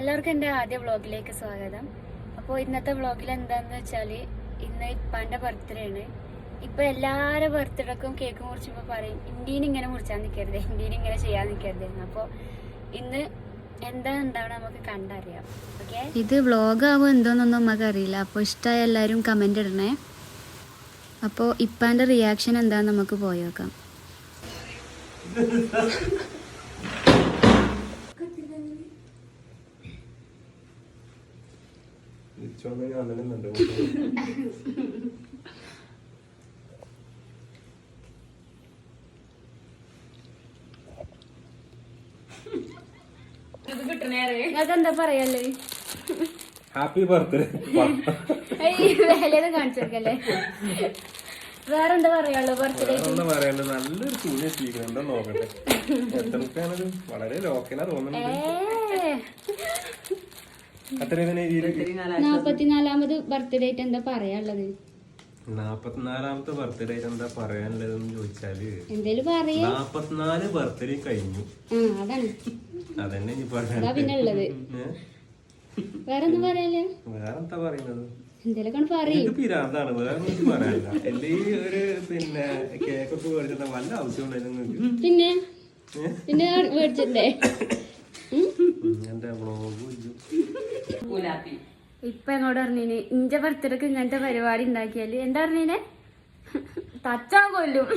എല്ലാവർക്കും എന്റെ ആദ്യ വ്ളോഗിലേക്ക് സ്വാഗതം. അപ്പോൾ ഇന്നത്തെ വ്ളോഗിൽ എന്താണെന്ന് വെച്ചാൽ ഇന്ന് ഇപ്പാന്റെ ബർത്ത്ഡേ ആണ്. ഇപ്പൊ എല്ലാവരുടെ ബർത്ത്ഡേക്കും കേക്ക് മുറിച്ചപ്പോൾ പറയും ഇന്ത്യയിൽ ഇങ്ങനെ മുറിച്ചാൽ നിൽക്കരുത് ഇന്ത്യയിൽ ഇങ്ങനെ ചെയ്യാൻ നിൽക്കരുത് അപ്പോൾ ഇന്ന് എന്താ എന്താണ് നമുക്ക് കണ്ടറിയാം. ഓക്കെ ഇത് വ്ളോഗ് ആവുമോ എന്തോന്നൊന്നും നമുക്ക് അറിയില്ല. അപ്പോൾ ഇഷ്ടമായ എല്ലാവരും കമന്റ് ഇടണേ. അപ്പോൾ ഇപ്പാന്റെ റിയാക്ഷൻ എന്താണെന്ന് നമുക്ക് പോയി നോക്കാം നിങ്ങൾക്ക് എന്താ പറയല്ലേ? ഹാപ്പി ബർത്ത്ഡേ വേലത് കാണിച്ചെടുക്കല്ലേ? വേറെന്താ പറയാളൂ ബർത്ത്ഡേ എന്താ നല്ലൊരു തുണി എന്താ നോക്കട്ടെ എത്രക്കാണത് വളരെ ലോക്കലാ തോന്നുന്നുണ്ട്. നാപ്പത്തിനാലാമത് ബർത്ത്ഡേ ആയിട്ട് എന്താ പറയാനുള്ളത്? നാപ്പത്തിനാലാമത്തെ ബർത്ത്ഡേ എന്താ പറയാനുള്ളതെന്ന് ചോദിച്ചാൽ എന്തേലും പറയാ. നാപ്പത്തിനാല് ബർത്ത്ഡേ കഴിഞ്ഞു. അതാണ്. അതന്നെ ഇനി പിന്നെ ഉള്ളത് പറയാല്ലേ വേറെന്താ പറയുന്നത്? പിരാന്താണ്. വേറെ ഒന്നും പറയാനില്ല. എന്റെ ഒരു പിന്നെ കേക്കൊക്കെ മേടിച്ചിട്ട് വല്ല ആവശ്യം ഉണ്ടായിരുന്നു പിന്നെ? പിന്നെ മേടിച്ചിട്ടേ എന്റെ ബ്ലോഗ് ഇല്ല. ഇപ്പൊ എന്നോട് പറഞ്ഞിന്? ഇന്റെ ബർത്ത്ഡേക്ക് ഇങ്ങനത്തെ പരിപാടി ഉണ്ടാക്കിയാൽ. എന്താ പറഞ്ഞിനെ? തച്ചാൻ കൊല്ലും.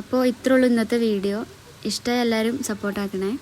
അപ്പോൾ ഇത്രയുള്ളൂ ഇന്നത്തെ വീഡിയോ. ഇഷ്ടം എല്ലാവരും സപ്പോർട്ടാക്കണേ